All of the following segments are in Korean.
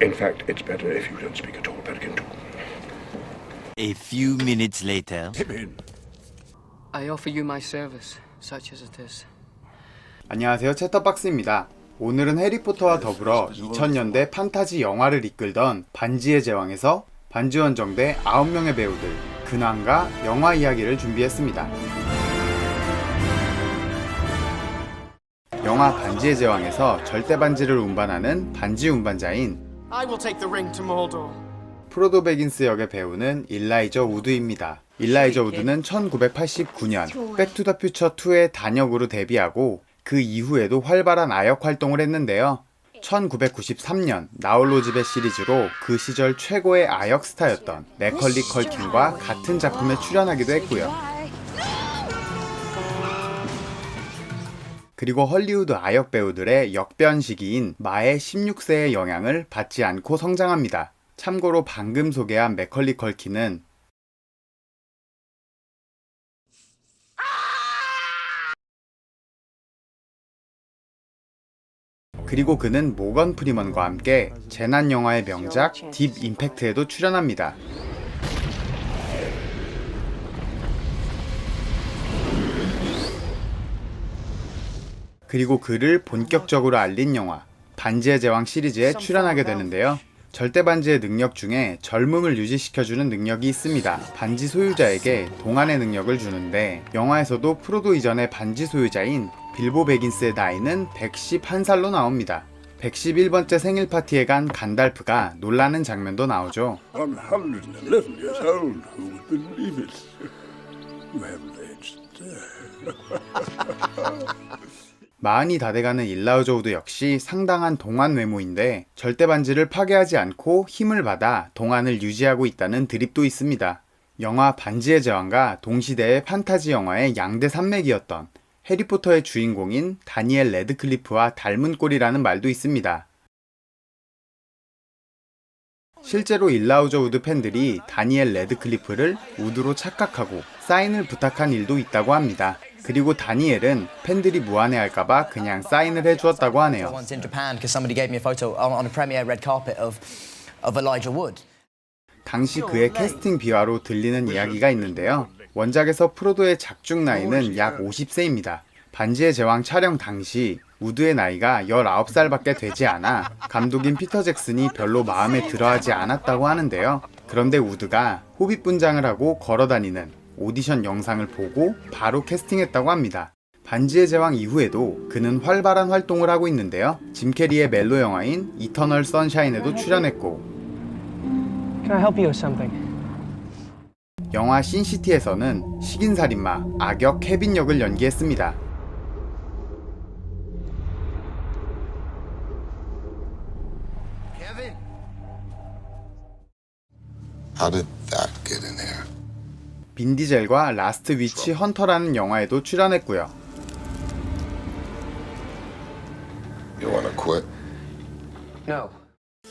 In fact, it's better if you don't speak at all, too. A few minutes later. I offer you my service, such as it is. 안녕하세요 채터박스입니다. 오늘은 해리포터와 더불어 2000년대 판타지 영화를 이끌던 반지의 제왕에서 반지 원 정대 9명의 배우들 근황과 영화 이야기를 준비했습니다. 영화 반지의 제왕에서 절대 반지를 운반하는 반지 운반자인 I will take the ring to Mordor. 프로도 베긴스 역의 배우는 일라이저 우드입니다. 일라이저 우드는 1989년 백투더퓨처 2의 단역으로 데뷔하고 그 이후에도 활발한 아역 활동을 했는데요. 1993년 나홀로 집의 시리즈로 그 시절 최고의 아역 스타였던 맥컬리 컬킨과 같은 작품에 출연하기도 했고요. 그리고 헐리우드 아역 배우들의 역변 시기인 마의 16세의 영향을 받지 않고 성장합니다. 참고로 방금 소개한 맥컬리 컬킨은 그리고 그는 모건 프리먼과 함께 재난 영화의 명작 딥 임팩트에도 출연합니다. 그리고 그를 본격적으로 알린 영화 반지의 제왕 시리즈에 출연하게 되는데요. 절대 반지의 능력 중에 젊음을 유지시켜주는 능력이 있습니다. 반지 소유자에게 동안의 능력을 주는데 영화에서도 프로도 이전의 반지 소유자인 빌보 베긴스의 나이는 111살로 나옵니다. 111번째 생일 파티에 간 간달프가 놀라는 장면도 나오죠. 마흔이 다 돼가는 일라우저우드 역시 상당한 동안 외모인데 절대 반지를 파괴하지 않고 힘을 받아 동안을 유지하고 있다는 드립도 있습니다. 영화 반지의 제왕과 동시대의 판타지 영화의 양대 산맥이었던 해리포터의 주인공인 다니엘 레드클리프와 닮은 꼴이라는 말도 있습니다. 실제로 일라우저 우드 팬들이 다니엘 레드클리프를 우드로 착각하고 사인을 부탁한 일도 있다고 합니다. 그리고 다니엘은 팬들이 무안해할까봐 그냥 사인을 해주었다고 하네요. 당시 그의 캐스팅 비화로 들리는 이야기가 있는데요. 원작에서 프로도의 작중 나이는 약 50세입니다. 반지의 제왕 촬영 당시 우드의 나이가 19살밖에 되지 않아 감독인 피터 잭슨이 별로 마음에 들어하지 않았다고 하는데요. 그런데 우드가 호빗 분장을 하고 걸어다니는 오디션 영상을 보고 바로 캐스팅했다고 합니다. 반지의 제왕 이후에도 그는 활발한 활동을 하고 있는데요. 짐 캐리의 멜로 영화인 이터널 선샤인에도 출연했고 Can I help you with something? 영화 신시티에서는 식인살인마 악역 케빈 역을 연기했습니다. How did that get in there? 빈 디젤과 라스트 위치 헌터라는 영화에도 출연했고요. You wanna quit? No.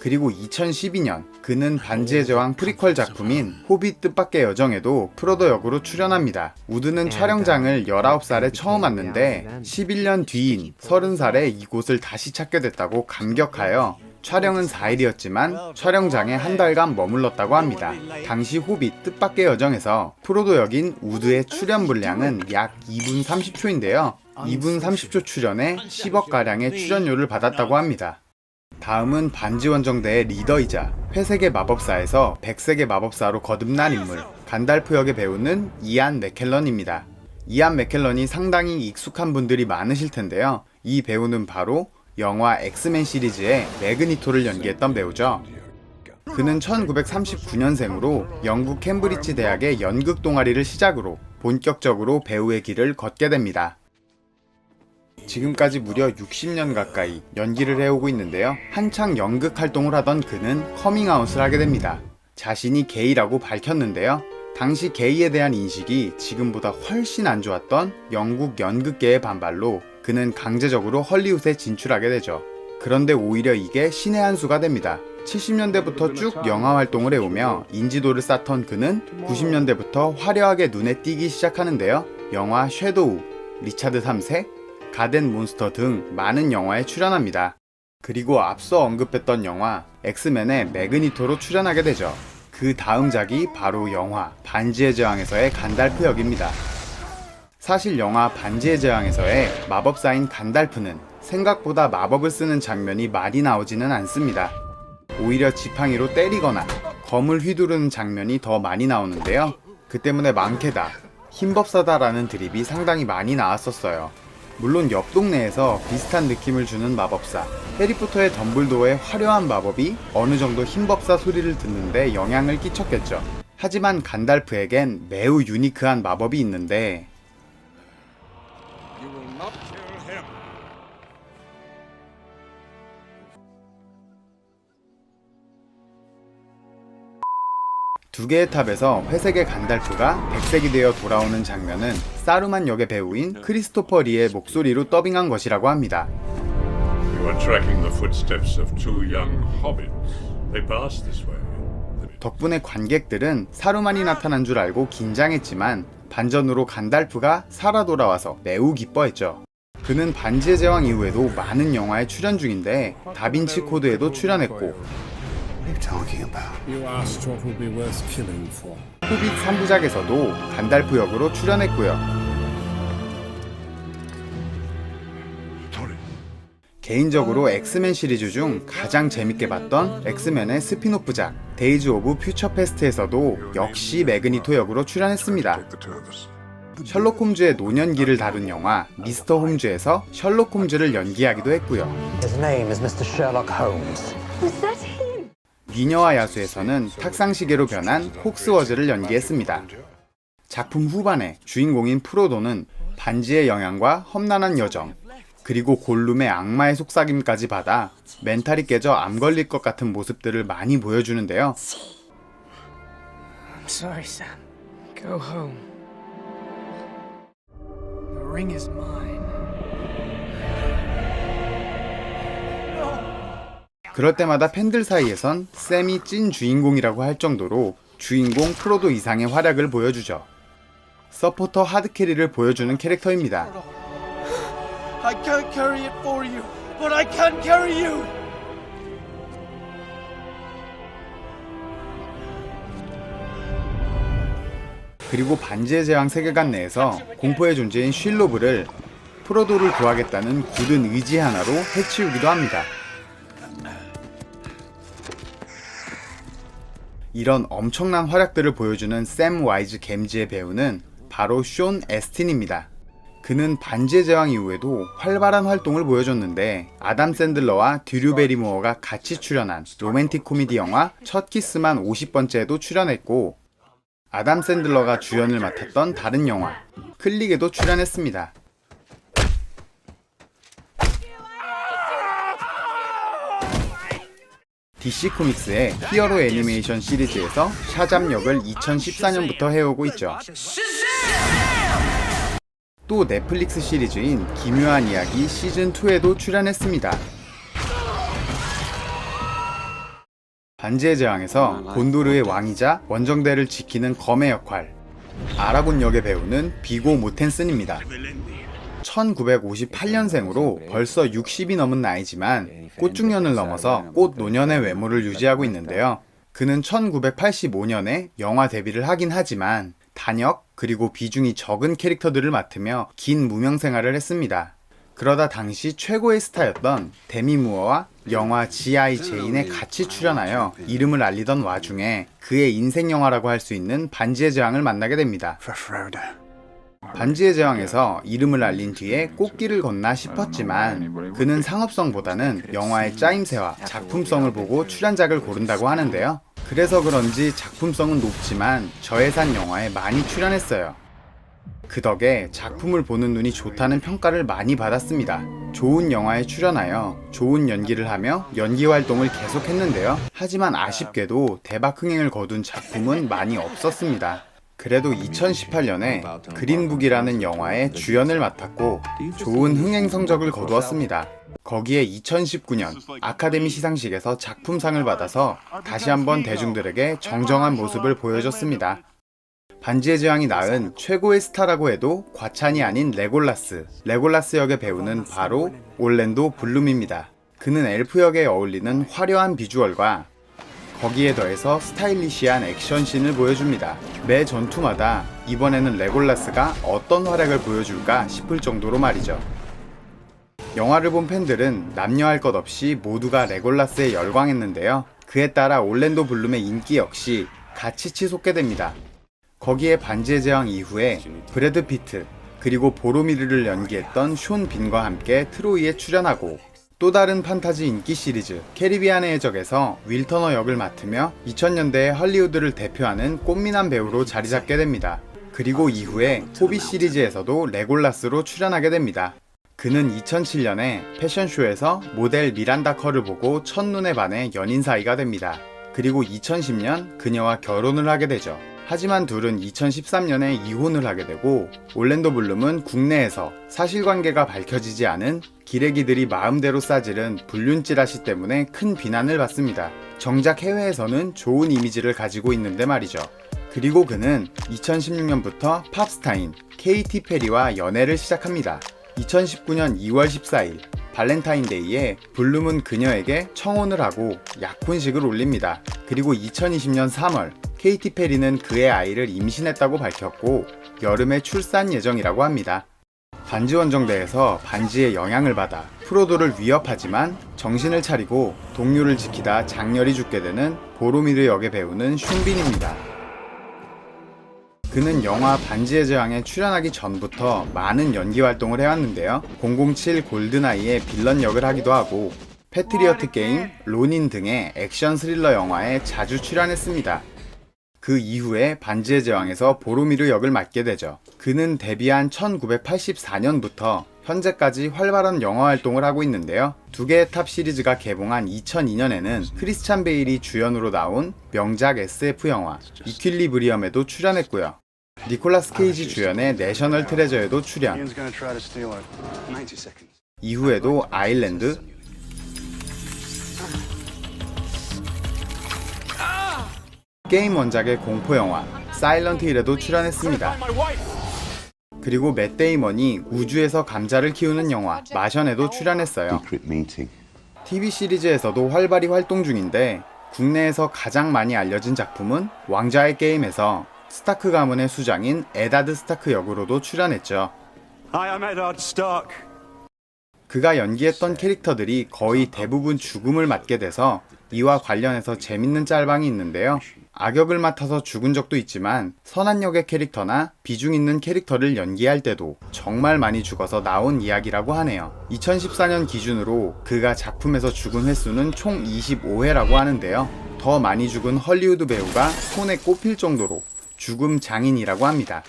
그리고 2012년 그는 반지의 제왕 프리퀄 작품인 호빗 뜻밖의 여정에도 프로도 역으로 출연합니다. 우드는 촬영장을 19살에 처음 왔는데 11년 뒤인 30살에 이곳을 다시 찾게 됐다고 감격하여 촬영은 4일이었지만 촬영장에 한 달간 머물렀다고 합니다. 당시 호빗 뜻밖의 여정에서 프로도 역인 우드의 출연 분량은 약 2분 30초인데요. 2분 30초 출연에 10억가량의 출연료를 받았다고 합니다. 다음은 반지 원정대의 리더이자 회색의 마법사에서 백색의 마법사로 거듭난 인물 간달프 역의 배우는 이안 맥켈런입니다. 이안 맥켈런이 상당히 익숙한 분들이 많으실 텐데요. 이 배우는 바로 영화 엑스맨 시리즈의 매그니토를 연기했던 배우죠. 그는 1939년생으로 영국 캠브리지 대학의 연극 동아리를 시작으로 본격적으로 배우의 길을 걷게 됩니다. 지금까지 무려 60년 가까이 연기를 해오고 있는데요. 한창 연극 활동을 하던 그는 커밍아웃을 하게 됩니다. 자신이 게이라고 밝혔는데요. 당시 게이에 대한 인식이 지금보다 훨씬 안 좋았던 영국 연극계의 반발로 그는 강제적으로 헐리우드에 진출하게 되죠. 그런데 오히려 이게 신의 한 수가 됩니다. 70년대부터 쭉 영화 활동을 해오며 인지도를 쌓던 그는 90년대부터 화려하게 눈에 띄기 시작하는데요. 영화 섀도우, 리차드 3세, 가덴 몬스터 등 많은 영화에 출연합니다. 그리고 앞서 언급했던 영화 엑스맨의 매그니토로 출연하게 되죠. 그 다음 작이 바로 영화 반지의 제왕에서의 간달프 역입니다. 사실 영화 반지의 제왕에서의 마법사인 간달프는 생각보다 마법을 쓰는 장면이 많이 나오지는 않습니다. 오히려 지팡이로 때리거나 검을 휘두르는 장면이 더 많이 나오는데요. 그 때문에 많게다, 힘법사다라는 드립이 상당히 많이 나왔었어요. 물론 옆 동네에서 비슷한 느낌을 주는 마법사, 해리포터의 덤블도어의 화려한 마법이 어느 정도 힘법사 소리를 듣는데 영향을 끼쳤겠죠. 하지만 간달프에겐 매우 유니크한 마법이 있는데 두 개의 탑에서 회색의 간달프가 백색이 되어 돌아오는 장면은 사루만 역의 배우인 크리스토퍼 리의 목소리로 더빙한 것이라고 합니다. 덕분에 관객들은 사루만이 나타난 줄 알고 긴장했지만 반전으로 간달프가 살아 돌아와서 매우 기뻐했죠. 그는 반지의 제왕 이후에도 많은 영화에 출연 중인데 다빈치 코드에도 출연했고 You asked what would be worth killing for. 호빗 3부작에서도 간달프 역으로 출연했고요. 개인적으로 엑스맨 시리즈 중 가장 재밌게 봤던 엑스맨의 스피노프작 데이즈 오브 퓨처 페스트에서도 역시 매그니토 역으로 출연했습니다. 셜록 홈즈의 노년기를 다룬 영화 미스터 홈즈에서 셜록 홈즈를 연기하기도 했고요. His name is Mr. Sherlock Holmes. 미녀와 야수에서는 탁상시계로 변한 혹스워즈를 연기했습니다. 작품 후반에 주인공인 프로도는 반지의 영향과 험난한 여정, 그리고 골룸의 악마의 속삭임까지 받아 멘탈이 깨져 암 걸릴 것 같은 모습들을 많이 보여주는데요. Sorry, 그럴 때마다 팬들 사이에선 샘이 찐 주인공이라고 할 정도로 주인공 프로도 이상의 활약을 보여주죠. 서포터 하드캐리를 보여주는 캐릭터입니다. I can't carry it for you, but I can carry you! 그리고 반지의 제왕 세계관 내에서 공포의 존재인 쉴로브를 프로도를 구하겠다는 굳은 의지 하나로 해치우기도 합니다. 이런 엄청난 활약들을 보여주는 샘 와이즈 겜지의 배우는 바로 쇼 에스틴입니다. 그는 반지의 제왕 이후에도 활발한 활동을 보여줬는데 아담 샌들러와 드류 베리모어가 같이 출연한 로맨틱 코미디 영화 첫 키스만 50번째에도 출연했고 아담 샌들러가 주연을 맡았던 다른 영화 클릭에도 출연했습니다. DC 코믹스의 히어로 애니메이션 시리즈에서 샤잠 역을 2014년부터 해오고 있죠. 또 넷플릭스 시리즈인 기묘한 이야기 시즌2에도 출연했습니다. 반지의 제왕에서 곤도르의 왕이자 원정대를 지키는 검의 역할 아라곤 역의 배우는 비고 모텐슨입니다. 1958년생으로 벌써 60이 넘은 나이지만 꽃중년을 넘어서 꽃 노년의 외모를 유지하고 있는데요. 그는 1985년에 영화 데뷔를 하긴 하지만 단역 그리고 비중이 적은 캐릭터들을 맡으며 긴 무명 생활을 했습니다. 그러다 당시 최고의 스타였던 데미 무어와 영화 G.I. 제인에 같이 출연하여 이름을 알리던 와중에 그의 인생 영화라고 할 수 있는 반지의 제왕을 만나게 됩니다. 반지의 제왕에서 이름을 알린 뒤에 꽃길을 걷나 싶었지만 그는 상업성보다는 영화의 짜임새와 작품성을 보고 출연작을 고른다고 하는데요. 그래서 그런지 작품성은 높지만 저예산 영화에 많이 출연했어요. 그 덕에 작품을 보는 눈이 좋다는 평가를 많이 받았습니다. 좋은 영화에 출연하여 좋은 연기를 하며 연기 활동을 계속했는데요. 하지만 아쉽게도 대박 흥행을 거둔 작품은 많이 없었습니다. 그래도 2018년에 그린북이라는 영화에 주연을 맡았고 좋은 흥행 성적을 거두었습니다. 거기에 2019년 아카데미 시상식에서 작품상을 받아서 다시 한번 대중들에게 정정한 모습을 보여줬습니다. 반지의 제왕이 낳은 최고의 스타라고 해도 과찬이 아닌 레골라스. 레골라스 역의 배우는 바로 올랜도 블룸입니다. 그는 엘프 역에 어울리는 화려한 비주얼과 거기에 더해서 스타일리시한 액션씬을 보여줍니다. 매 전투마다 이번에는 레골라스가 어떤 활약을 보여줄까 싶을 정도로 말이죠. 영화를 본 팬들은 남녀할 것 없이 모두가 레골라스에 열광했는데요. 그에 따라 올랜도 블룸의 인기 역시 같이 치솟게 됩니다. 거기에 반지의 제왕 이후에 브래드 피트 그리고 보로미르를 연기했던 숀 빈과 함께 트로이에 출연하고 또 다른 판타지 인기 시리즈 캐리비안의 해적에서 윌 터너 역을 맡으며 2000년대의 헐리우드를 대표하는 꽃미남 배우로 자리 잡게 됩니다. 그리고 이후에 호빗 시리즈에서도 레골라스로 출연하게 됩니다. 그는 2007년에 패션쇼에서 모델 미란다 커를 보고 첫눈에 반해 연인 사이가 됩니다. 그리고 2010년 그녀와 결혼을 하게 되죠. 하지만 둘은 2013년에 이혼을 하게 되고 올랜도 블룸은 국내에서 사실관계가 밝혀지지 않은 기레기들이 마음대로 싸지른 불륜 찌라시 때문에 큰 비난을 받습니다. 정작 해외에서는 좋은 이미지를 가지고 있는데 말이죠. 그리고 그는 2016년부터 팝스타인 케이티 페리와 연애를 시작합니다. 2019년 2월 14일 발렌타인데이에 블룸은 그녀에게 청혼을 하고 약혼식을 올립니다. 그리고 2020년 3월 케이티 페리는 그의 아이를 임신했다고 밝혔고 여름에 출산 예정이라고 합니다. 반지 원정대에서 반지의 영향을 받아 프로도를 위협하지만 정신을 차리고 동료를 지키다 장렬히 죽게 되는 보로미르 역의 배우는 슌빈입니다. 그는 영화 반지의 제왕에 출연하기 전부터 많은 연기 활동을 해왔는데요. 007 골든아이의 빌런 역을 하기도 하고 패트리어트 게임, 로닌 등의 액션 스릴러 영화에 자주 출연했습니다. 그 이후에 반지의 제왕에서 보로미르 역을 맡게 되죠. 그는 데뷔한 1984년부터 현재까지 활발한 영화 활동을 하고 있는데요. 두 개의 탑 시리즈가 개봉한 2002년에는 크리스찬 베일이 주연으로 나온 명작 SF 영화 이퀄리브리엄에도 출연했고요. 니콜라스 케이지 주연의 내셔널 트레저에도 출연. 이후에도 아일랜드, 게임 원작의 공포 영화 사일런트 힐에도 출연했습니다. 그리고 맷 데이먼이 우주에서 감자를 키우는 영화 마션에도 출연했어요. TV 시리즈에서도 활발히 활동 중인데 국내에서 가장 많이 알려진 작품은 왕자의 게임에서 스타크 가문의 수장인 에다드 스타크 역으로도 출연했죠. 그가 연기했던 캐릭터들이 거의 대부분 죽음을 맞게 돼서 이와 관련해서 재밌는 짤방이 있는데요. 악역을 맡아서 죽은 적도 있지만 선한 역의 캐릭터나 비중 있는 캐릭터를 연기할 때도 정말 많이 죽어서 나온 이야기라고 하네요. 2014년 기준으로 그가 작품에서 죽은 횟수는 총 25회라고 하는데요. 더 많이 죽은 헐리우드 배우가 손에 꼽힐 정도로 죽음 장인이라고 합니다.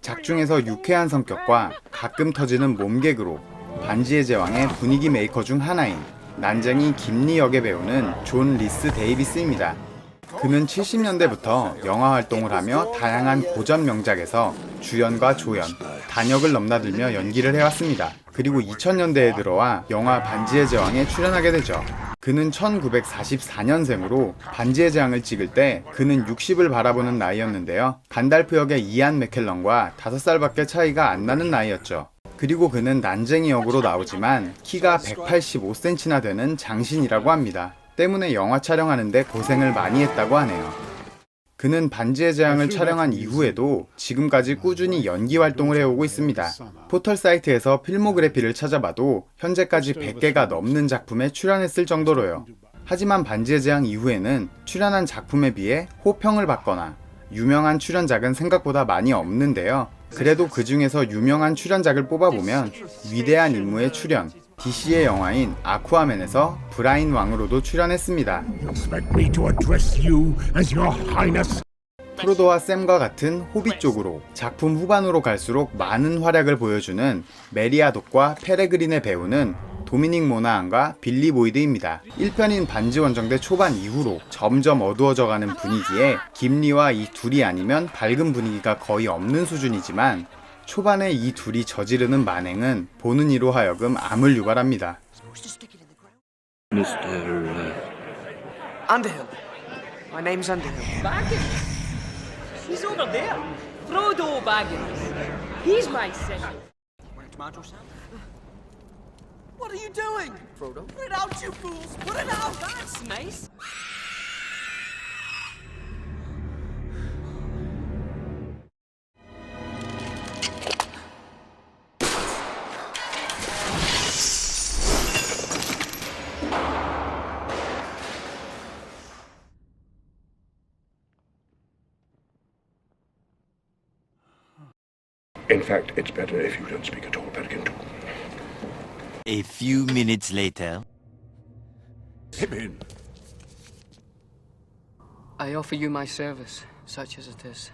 작중에서 유쾌한 성격과 가끔 터지는 몸개그로 반지의 제왕의 분위기 메이커 중 하나인 난쟁이 김리 역의 배우는 존 리스 데이비스입니다. 그는 70년대부터 영화 활동을 하며 다양한 고전 명작에서 주연과 조연, 단역을 넘나들며 연기를 해왔습니다. 그리고 2000년대에 들어와 영화 반지의 제왕에 출연하게 되죠. 그는 1944년생으로 반지의 제왕을 찍을 때 그는 60을 바라보는 나이였는데요. 간달프 역의 이안 맥켈런과 5살밖에 차이가 안 나는 나이였죠. 그리고 그는 난쟁이 역으로 나오지만 키가 185cm나 되는 장신이라고 합니다. 때문에 영화 촬영하는데 고생을 많이 했다고 하네요. 그는 반지의 제왕을 촬영한 이후에도 지금까지 꾸준히 연기 활동을 해오고 있습니다. 포털 사이트에서 필모그래피를 찾아봐도 현재까지 100개가 넘는 작품에 출연했을 정도로요. 하지만 반지의 제왕 이후에는 출연한 작품에 비해 호평을 받거나 유명한 출연작은 생각보다 많이 없는데요. 그래도 그 중에서 유명한 출연작을 뽑아보면 위대한 임무의 출연, DC의 영화인 아쿠아맨에서 브라인 왕으로도 출연했습니다. 프로도와 샘과 같은 호빗 쪽으로 작품 후반으로 갈수록 많은 활약을 보여주는 메리아독과 페레그린의 배우는 도미닉 모나안과 빌리 보이드입니다. 1편인 반지 원정대 초반 이후로 점점 어두워져가는 분위기에 김리와 이 둘이 아니면 밝은 분위기가 거의 없는 수준이지만 초반에 이 둘이 저지르는 만행은 보는 이로 하여금 암을 유발합니다. Underhill. My name's Underhill. Baggins? He's over there. Frodo Baggins. He's my son. Want a tomato salad? What are you doing? Frodo. Put it out, you fools! Put it out! That's nice. In fact, it's better if you don't speak at all, Peregrine. A few minutes later. Him in. I offer you my service, such as it is.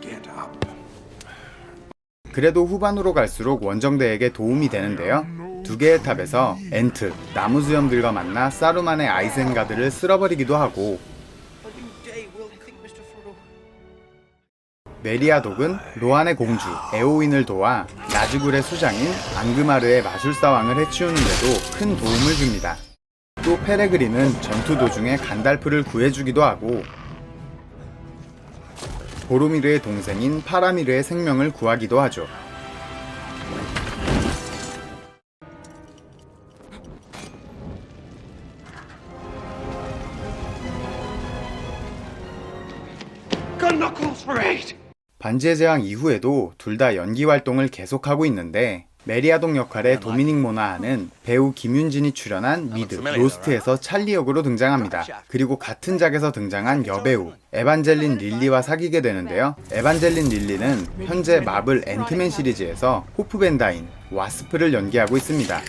Get up. 그래도 후반으로 갈수록 원정대에게 도움이 되는데요. 두 개의 탑에서 엔트, 나무 수염들과 만나 사루만의 아이센가드를 쓸어버리기도 하고 메리아독은 로안의 공주 에오윈을 도와 나즈굴의 수장인 앙그마르의 마술사왕을 해치우는데도 큰 도움을 줍니다. 또 페레그린은 전투 도중에 간달프를 구해주기도 하고 보로미르의 동생인 파라미르의 생명을 구하기도 하죠. 반지의 제왕 이후에도 둘 다 연기 활동을 계속하고 있는데 메리아동 역할의 도미닉 모나하는 배우 김윤진이 출연한 미드 로스트에서 찰리 역으로 등장합니다. 그리고 같은 작에서 등장한 여배우 에반젤린 릴리와 사귀게 되는데요. 에반젤린 릴리는 현재 마블 앤트맨 시리즈에서 호프벤다인 와스프를 연기하고 있습니다.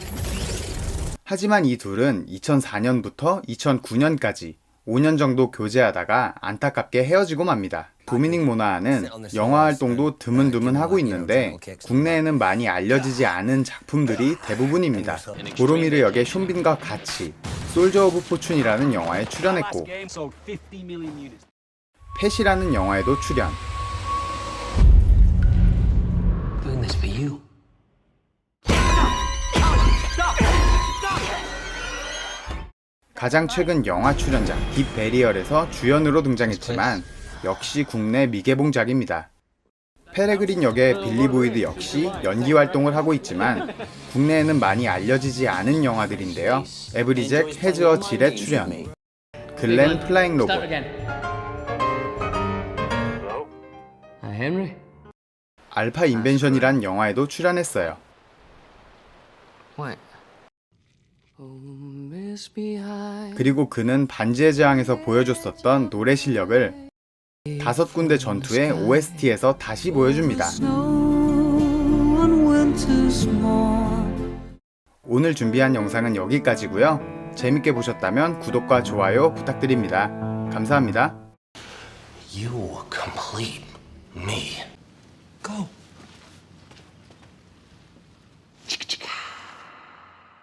하지만 이 둘은 2004년부터 2009년까지 5년 정도 교제하다가 안타깝게 헤어지고 맙니다. 도미닉 모나하는 영화 활동도 드문드문 하고 있는데 국내에는 많이 알려지지 않은 작품들이 대부분입니다. 보로미르 역의 숀빈과 같이 솔저 오브 포춘이라는 영화에 출연했고 sold 50 million units. 펫이라는 영화에도 출연. 가장 최근 영화 출연작 딥 베리얼에서 주연으로 등장했지만 역시 국내 미개봉작입니다. 페레그린 역의 빌리 보이드 역시 연기 활동을 하고 있지만 국내에는 많이 알려지지 않은 영화들인데요. 에브리잭 헤즈어 질의 출연, 글렌 플라잉 로봇? 알파 인벤션이란 영화에도 출연했어요. 그리고 그는 반지의 제왕에서 보여줬었던 노래 실력을 다섯 군데 전투의 OST에서 다시 보여줍니다. 오늘 준비한 영상은 여기까지고요. 재밌게 보셨다면 구독과 좋아요 부탁드립니다. 감사합니다.